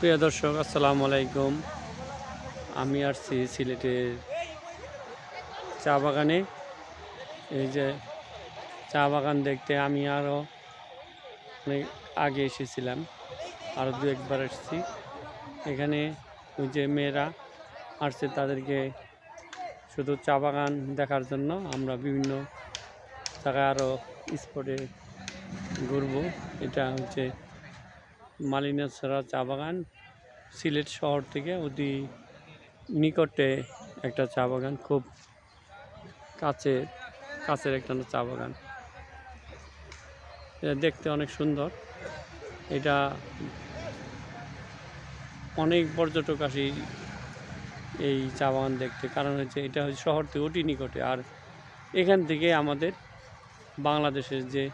প্রিয় দর্শক, আসসালামু আলাইকুম। আমি আসছি সিলেটের চা বাগানে। এই যে চা বাগান দেখতে আমি আরও অনেক আগে এসেছিলাম আরও দু একবার এসেছি। এখানে ওই যে মেয়েরা আসছে তাদেরকে শুধু চা বাগান দেখার জন্য। আমরা বিভিন্ন জায়গায় আরও স্পটে ঘুরবো। এটা হচ্ছে মালিনাছড়া চা বাগান, সিলেট শহর থেকে অতি নিকটে একটা চা বাগান, খুব কাছে, কাছের একটা চা বাগান। এটা দেখতে অনেক সুন্দর। এটা অনেক পর্যটক আসি এই চা বাগান দেখতে। কারণ হচ্ছে এটা হচ্ছে শহর থেকে অতি নিকটে। আর এখান থেকে আমাদের বাংলাদেশের যে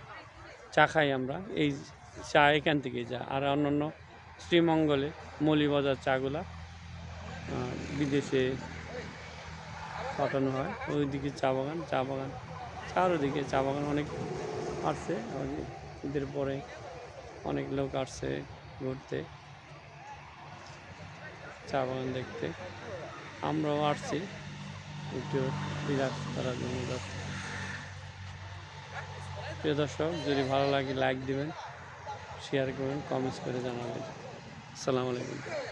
চা খাই আমরা, এই চা এখান থেকে যা। আর অন্যান্য শ্রীমঙ্গলে মৌলিবাজার চাগুলা বিদেশে পাঠানো হয়। ওইদিকে চা বাগান চা বাগান, চারোদিকে চা বাগান অনেক আসছে। ঈদের পরে অনেক লোক আসছে ঘুরতে। চা বাগান দেখতে। আমরাও আসছি। একটু রিল্যাক্স করার জন্য প্রিয় দর্শক, যদি ভালো লাগে, লাইক দিবেন। শেয়ার করুন কমেন্টস করে জানাবেন। আসসালামু আলাইকুম।